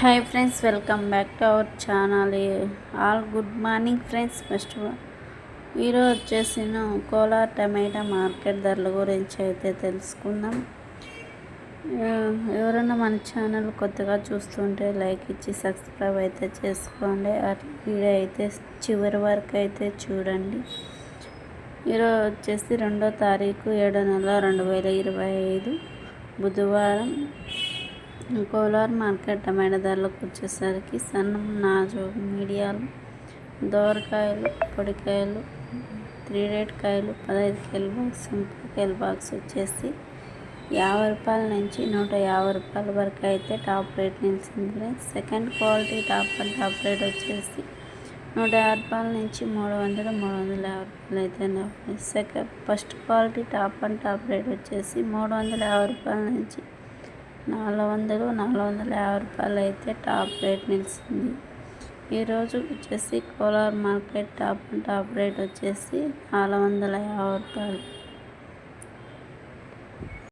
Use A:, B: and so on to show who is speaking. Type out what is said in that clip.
A: Hi friends welcome back to our channel all good morning friends first ఈరోజు వచ్చేసి కోలార్ టమాటా market ధరల గురించి అయితే తెలుసుకుందాం. ఎవరైనా మన ఛానల్ కొత్తగా చూస్తుంటే లైక్ ఇచ్చి సబ్స్క్రైబ్ అయితే చేసుకోండి. అట్లా వీడియో అయితే చివరి వరకు అయితే చూడండి. ఈరోజు వచ్చేసి రెండో తారీఖు ఏడో నెల రెండు వేల ఇరవై ఐదు బుధవారం. కోలార్ మార్కెట్ టమాటా ధరలకు వచ్చేసరికి సన్నం నాజు మీడియాలు దోరకాయలు పొడికాయలు త్రీ రేట్ కాయలు పదహైదు కేల బాక్స్ ముప్పై కేల బాక్స్ వచ్చేసి యాభై రూపాయల నుంచి నూట యాభై రూపాయల వరకు అయితే టాప్ రేట్ నిలిచింది. Second quality top and top rate వచ్చేసి నూట యాభై రూపాయల నుంచి మూడు వందలు మూడు వందల యాభై రూపాయలు అయితే second first quality top and top rate వచ్చేసి మూడు వందల యాభై రూపాయల నుంచి నాలుగు వందలు నాలుగు వందల యాభై రూపాయలు అయితే టాప్ రేట్ నిలిచింది. ఈరోజు వచ్చేసి Kolar market top top rate వచ్చేసి నాలుగు వందల యాభై రూపాయలు.